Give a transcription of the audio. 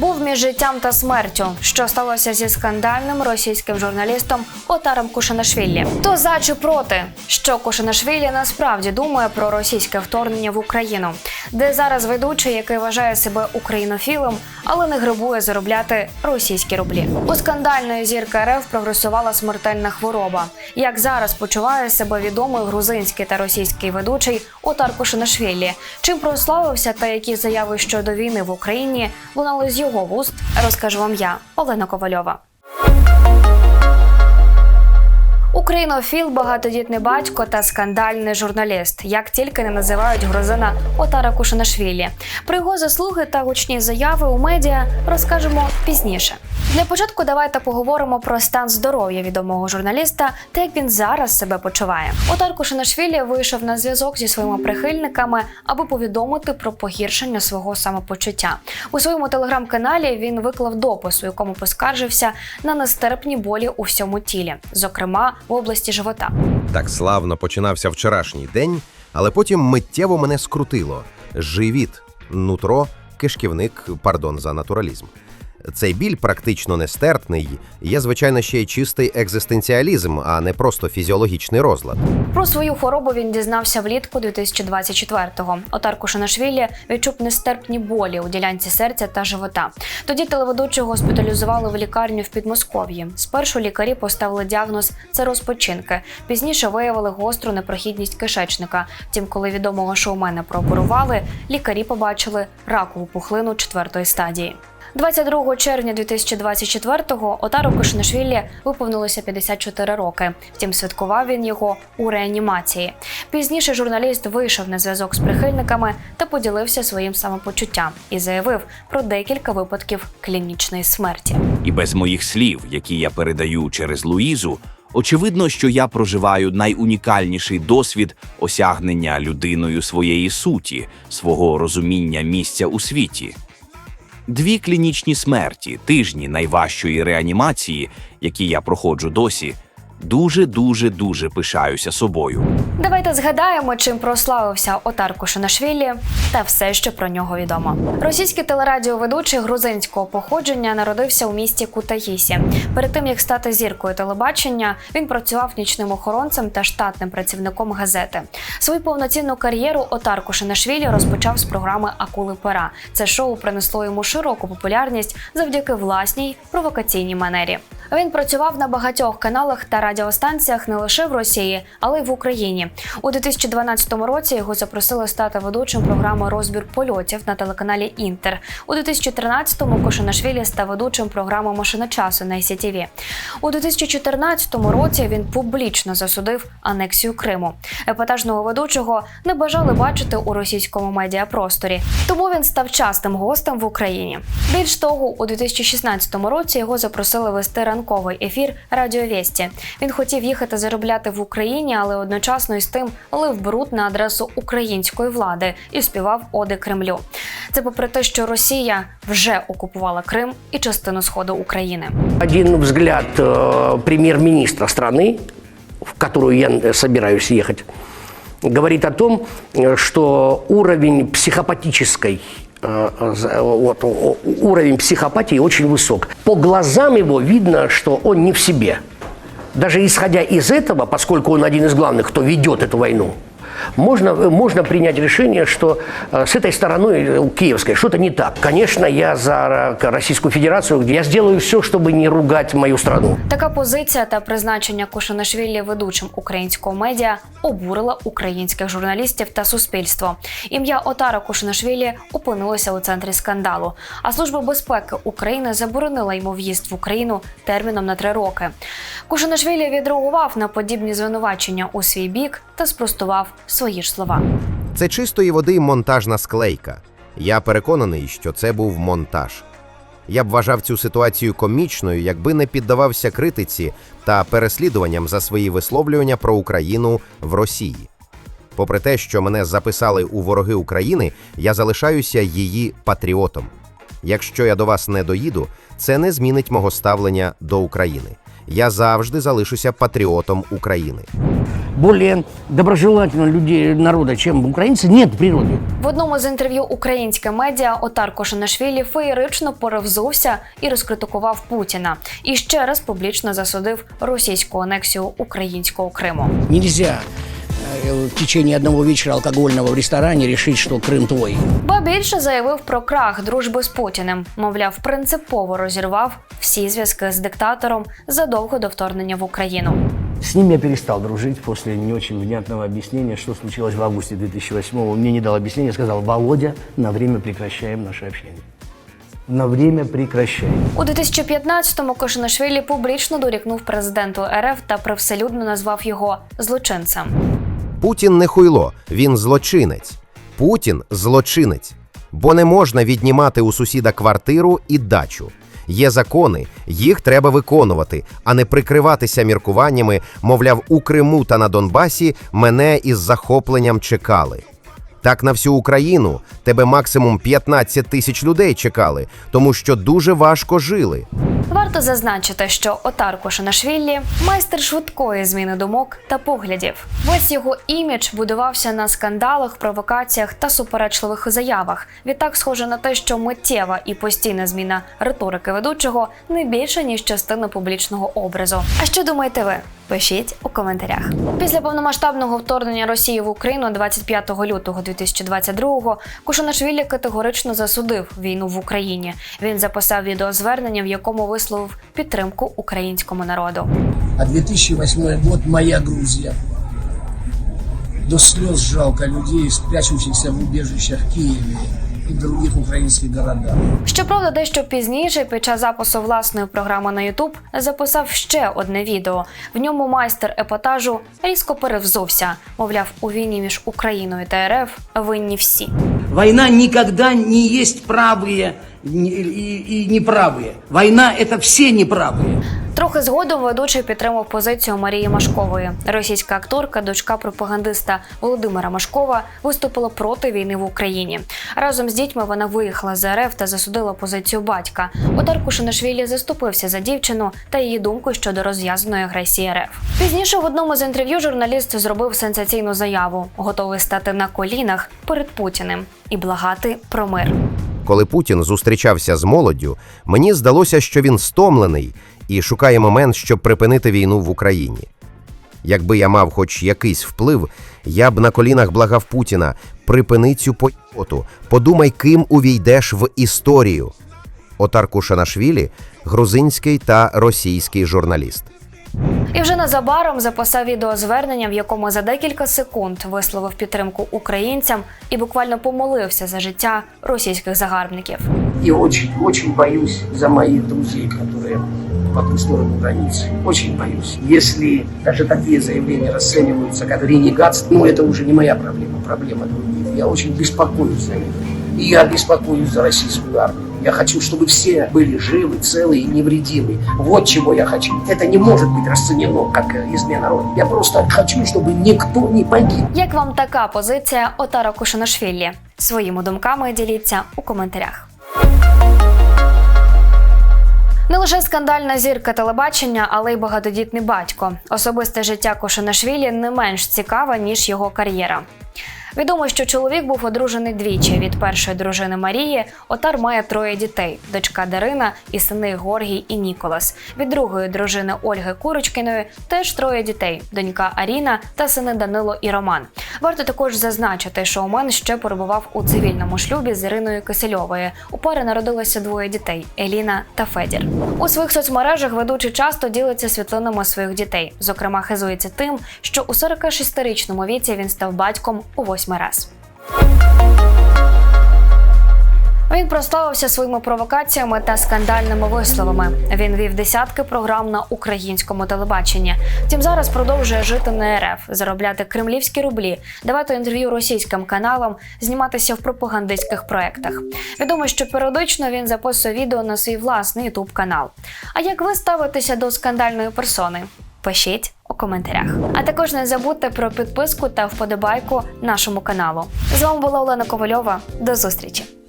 був між життям та смертю, що сталося зі скандальним російським журналістом Отаром Кушанашвілі. То за чи проти, що Кушанашвілі насправді думає про російське вторгнення в Україну, де зараз ведучий, який вважає себе українофілом, але не грибує заробляти російські рублі. У скандальної зірки РФ прогресувала смертельна хвороба. Як зараз почуває себе відомий грузинський та російський ведучий Отар Кушанашвілі, чим прославився та які заяви щодо війни в Україні лунали з його вуст, розкажу вам я, Олена Ковальова. Українофіл, багатодітний батько та скандальний журналіст, як тільки не називають грузина Отара Кушанашвілі. Про його заслуги та гучні заяви у медіа розкажемо пізніше. Для початку давайте поговоримо про стан здоров'я відомого журналіста та як він зараз себе почуває. Отар Кушанашвілі вийшов на зв'язок зі своїми прихильниками, аби повідомити про погіршення свого самопочуття. У своєму телеграм-каналі він виклав допис, у якому поскаржився на нестерпні болі у всьому тілі, зокрема в області живота. Так славно починався вчорашній день, але потім миттєво мене скрутило. Живіт, нутро, кишківник, пардон за натуралізм. Цей біль практично нестерпний, є, звичайно, ще й чистий екзистенціалізм, а не просто фізіологічний розлад. Про свою хворобу він дізнався влітку 2024-го. Отар Кушанашвілі відчув нестерпні болі у ділянці серця та живота. Тоді телеведучого госпіталізували в лікарню в Підмосков'ї. Спершу лікарі поставили діагноз це розпочинки. Пізніше виявили гостру непрохідність кишечника. Втім, коли відомого шоумена прооперували, лікарі побачили ракову пухлину четвертої стадії. 22 червня 2024-го Отару Кошнашвілі виповнилося 54 роки. Втім, святкував він його у реанімації. Пізніше журналіст вийшов на зв'язок з прихильниками та поділився своїм самопочуттям і заявив про декілька випадків клінічної смерті. І без моїх слів, які я передаю через Луїзу, очевидно, що я проживаю найунікальніший досвід осягнення людиною своєї суті, свого розуміння місця у світі. Дві клінічні смерті, тижні найважчої реанімації, які я проходжу досі, дуже дуже дуже пишаюся собою. Давайте згадаємо, чим прославився Отар Кушанашвілі та все, що про нього відомо. Російський телерадіоведучий грузинського походження народився у місті Кутаїсі. Перед тим як стати зіркою телебачення, він працював нічним охоронцем та штатним працівником газети. Свою повноцінну кар'єру Отар Кушанашвілі розпочав з програми Акули пера. Це шоу принесло йому широку популярність завдяки власній провокаційній манері. Він працював на багатьох каналах та радіостанціях не лише в Росії, але й в Україні. У 2012 році його запросили стати ведучим програми Розбір польотів на телеканалі Інтер. У 2013-му Кошанашвілі став ведучим програми Машина часу на ICTV. У 2014 році він публічно засудив анексію Криму. Епатажного ведучого не бажали бачити у російському медіапросторі, тому він став частим гостем в Україні. Більш того, у 2016 році його запросили вести ранковий ефір Радіо Вєсті. Він хотів їхати заробляти в Україні, але одночасно із тим лив бруд на адресу української влади і співав оди Кремлю. Це попри те, що Росія вже окупувала Крим і частину сходу України. Один взгляд э, премьер-министра страны, в которую я э, собираюсь ехать, говорит о том, э, что уровень психопатической э, за- вот, о- уровень психопатии очень высок. По глазам его видно, что он не в себе. Даже исходя из этого, поскольку он один из главных, кто ведет эту войну, можно, можно принять решение, что э, с этой стороной э, киевской что-то не так. Конечно, я за э, Российскую Федерацию, где я сделаю все, чтобы не ругать мою страну. Така позиція та призначення Кошанашвілі ведучим українського медіа обурила українських журналістів та суспільство. Ім'я Отара Кошанашвілі опинилося у центрі скандалу. А служба безпеки України заборонила йому в'їзд в Україну терміном на три роки. Кошанашвілі відреагував на подібні звинувачення у свій бік та спростував свої ж слова. Це чистої води монтажна склейка. Я переконаний, що це був монтаж. Я б вважав цю ситуацію комічною, якби не піддавався критиці та переслідуванням за свої висловлювання про Україну в Росії. Попри те, що мене записали у вороги України, я залишаюся її патріотом. Якщо я до вас не доїду, це не змінить мого ставлення до України. Я завжди залишуся патріотом України. Более доброжелательно людей народа, чем українці, нет в природі. В одному з інтерв'ю українське медіа Отар Кошанашвілі феєрично перевзувся і розкритикував Путіна і ще раз публічно засудив російську анексію українського Криму. Нельзя в течение одного вечера алкогольного в ресторане решить, что Крым твой. Ба більше заявив про крах дружби з Путіним. Мовляв, принципово розірвав всі зв'язки з диктатором задовго до вторгнення в Україну. С ним я перестал дружить после не очень внятного объяснения, что случилось в августе 2008-го. Он мне не дал объяснения, сказал, Володя, на время прекращаем наше общение. На время прекращаем. У 2015-му Кошанашвілі публічно дорікнув президенту РФ та привселюдно назвав його злочинцем. Путін не хуйло, він злочинець. Путін злочинець. Бо не можна віднімати у сусіда квартиру і дачу. Є закони, їх треба виконувати, а не прикриватися міркуваннями, мовляв, у Криму та на Донбасі мене із захопленням чекали. Так на всю Україну тебе максимум 15 тисяч людей чекали, тому що дуже важко жили. Варто зазначити, що Отар Кошанашвілі – майстер швидкої зміни думок та поглядів. Весь його імідж будувався на скандалах, провокаціях та суперечливих заявах. Відтак схоже на те, що миттєва і постійна зміна риторики ведучого не більше ніж частина публічного образу. А що думаєте ви? Пишіть у коментарях. Після повномасштабного вторгнення Росії в Україну 25 лютого 2022-го Кушанашвілі категорично засудив війну в Україні. Він записав відеозвернення, в якому висловив підтримку українському народу. А 2008 год моя Грузия. До слез жалко людей, спрячущихся в убежищах Киеве и других украинских городах. Щоправда, дещо пізніше, під час запису власної програми на YouTube, записав ще одне відео. В ньому майстер епатажу різко перевзувся. Мовляв, у війні між Україною та РФ винні всі. Война никогда не есть правые не- и, и неправые. Война это все неправые. Трохи згодом ведучий підтримав позицію Марії Машкової. Російська акторка, дочка пропагандиста Володимира Машкова, виступила проти війни в Україні. Разом з дітьми вона виїхала з РФ та засудила позицію батька. Одар Кушанашвілі заступився за дівчину та її думку щодо розв'язаної агресії РФ. Пізніше в одному з інтерв'ю журналіст зробив сенсаційну заяву, готовий стати на колінах перед Путіним і благати про мир. Коли Путін зустрічався з молоддю, мені здалося, що він стомлений і шукає момент, щоб припинити війну в Україні. Якби я мав хоч якийсь вплив, я б на колінах благав Путіна припини цю поїоту, подумай, ким увійдеш в історію. Отар Кушанашвілі – грузинський та російський журналіст. І вже незабаром записав відеозвернення, в якому за декілька секунд висловив підтримку українцям і буквально помолився за життя російських загарбників. И очень, очень боюсь за моих друзей, которые по ту сторону границы. Очень боюсь. Если даже такие заявления расцениваются как ренегатство, ну это уже не моя проблема, проблема других. Я очень беспокоюсь за них. И я беспокоюсь за российскую армию. Я хочу, чтобы все были живы, целы и невредимы. Вот чего я хочу. Это не может быть расценено как э, измена рода. Я просто хочу, чтобы никто не погиб. Як вам така позиція Отара Кушанашвілі? Своїми думками діліться у коментарях. Не лише скандальна зірка телебачення, але й багатодітний батько. Особисте життя Кошанашвілі не менш цікаве, ніж його кар'єра. Відомо, що чоловік був одружений двічі. Від першої дружини Марії Отар має троє дітей: дочка Дарина і сини Горгій і Ніколас. Від другої дружини Ольги Курочкіної теж троє дітей: донька Аріна та сини Данило і Роман. Варто також зазначити, що Омен ще перебував у цивільному шлюбі з Іриною Кисельовою. У пари народилося двоє дітей Еліна та Федір. У своїх соцмережах ведучий часто ділиться світлинами своїх дітей. Зокрема, хизується тим, що у 46-річному віці він став батьком у восьмий раз. Він прославився своїми провокаціями та скандальними висловами. Він вів десятки програм на українському телебаченні. Втім, зараз продовжує жити на РФ, заробляти кремлівські рублі, давати інтерв'ю російським каналам, зніматися в пропагандистських проектах. Відомо, що періодично він записує відео на свій власний ютуб канал. А як ви ставитеся до скандальної персони? Пишіть у коментарях. А також не забудьте про підписку та вподобайку нашому каналу. З вами була Олена Ковальова. До зустрічі!